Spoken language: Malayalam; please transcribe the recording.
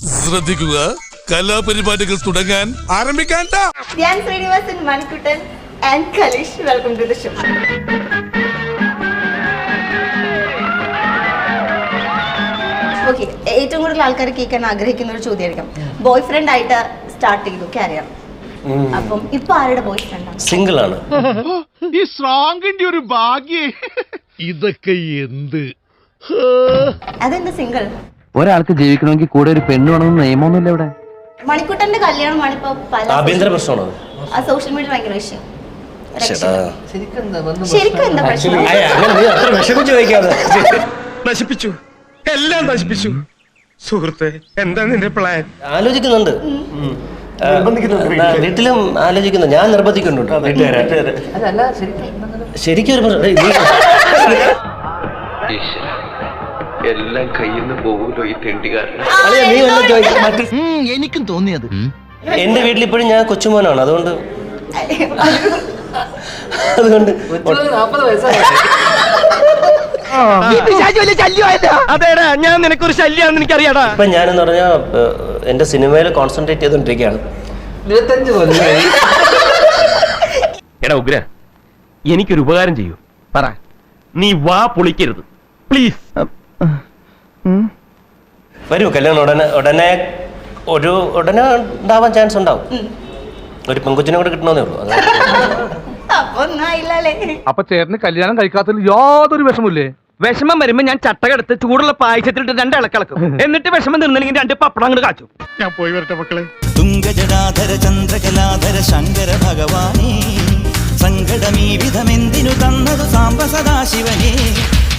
ശ്രദ്ധിക്കുക. കലാപരിപാടികൾ തുടങ്ങാൻ ആരംഭിക്കാൻ Sreenivasan Manikuttan and കലിഷ്. Welcome to the show okay ഏറ്റവും കൂടുതൽ ആൾക്കാർ കേൾക്കാൻ ആഗ്രഹിക്കുന്ന ഒരു ചോദ്യമായിരിക്കും. ബോയ് ഫ്രണ്ട് ആയിട്ട് സ്റ്റാർട്ട് ചെയ്തു കാരിയർ അപ്പം ഇപ്പൊ ആരുടെ ബോയ് ഫ്രണ്ടാണ് സിംഗിൾ ആണ്. ഈ സ്ട്രോങ്ങിന്റെ ഒരു ഭാഗ്യേ. ഇതൊക്കെ എന്ത്? അതെന്താ സിംഗിൾ ഒരാൾക്ക് ജീവിക്കണമെങ്കിൽ കൂടെ ഒരു പെണ്ണ് വേണമെന്ന് നിയമമൊന്നുമില്ല ഇവിടെ. മണിക്കുട്ടന്റെ കല്യാണമാണ് ഇപ്പൊ പല സോഷ്യൽ മീഡിയ ഭയങ്കര വിഷയം. ചേട്ടാ. ശരിക്കും എന്താ? പ്രശ്നം? അയ്യ, അങ്ങനെ നീ അത്ര ചോദിക്കാതെ. നശിപ്പിച്ചു. എല്ലാം നശിപ്പിച്ചു. സുഹൃത്തെ എന്താ നിന്റെ പ്ലാൻ ആലോചിക്കുന്നുണ്ട്. ഉം. ആ, ആ, വീട്ടിലും. ആലോചിക്കുന്നു. ഞാൻ നിർബന്ധിക്കുന്നുണ്ട് വീട്ടുകാരെ. ശരിക്കും ഒരു പ്രശ്നം- ഏയ്, നീ- എല്ലാം കയ്യിൽ നിന്ന് പോകുമല്ലോ ഈ. മറ്റ് എനിക്കും തോന്നിയത്. എന്റെ വീട്ടിൽ ഇപ്പോഴും ഞാൻ കൊച്ചുമോനാണ്. അതുകൊണ്ട് അതുകൊണ്ട് അതേടാ ഞാൻ നിനക്കൊരു ശല്യാന്ന് എനിക്കറിയാടാ. ഇപ്പൊ ഞാനെന്ന് പറഞ്ഞാ എന്റെ സിനിമയിൽ കോൺസെൻട്രേറ്റ് ചെയ്തോണ്ടിരിക്കുകയാണ് എടാ ഉഗ്ര എനിക്കൊരു ഉപകാരം ചെയ്യൂ. പറ. നീ വാ പൊളിക്കരുത്. പ്ലീസ് വരൂ കല്യാണം ഉടനെ ഉടനെ ഒരു ഉടനെ ഉണ്ടാവാൻ ചാൻസ് ഉണ്ടാവും. ഒരു പെൺകുച്ചിനെ കൂടെ കിട്ടണമെന്നേ ഉള്ളൂ. അപ്പൊ ചേർന്ന് ചേട്ടന് കല്യാണം കഴിക്കാത്തതിൽ യാതൊരു വിഷമില്ലേ വിഷമം വരുമ്പോ ഞാൻ ചട്ടകെടുത്ത് ചൂടുള്ള പായസത്തിലിട്ട് രണ്ട് ഇളക്കിളക്കും. എന്നിട്ട് വിഷമം നിന്നില്ലെങ്കിൽ രണ്ട് പപ്പടം അങ്ങോട്ട് കാച്ചു. ഞാൻ പോയി വരട്ടെ മക്കളെ. തുങ്കജടാധര ചന്ദ്രകലാധര ശങ്കര ഭഗവാനേ സങ്കടമീ വിധമെന്തിനു തന്നതു സാംബ സദാശിവനേ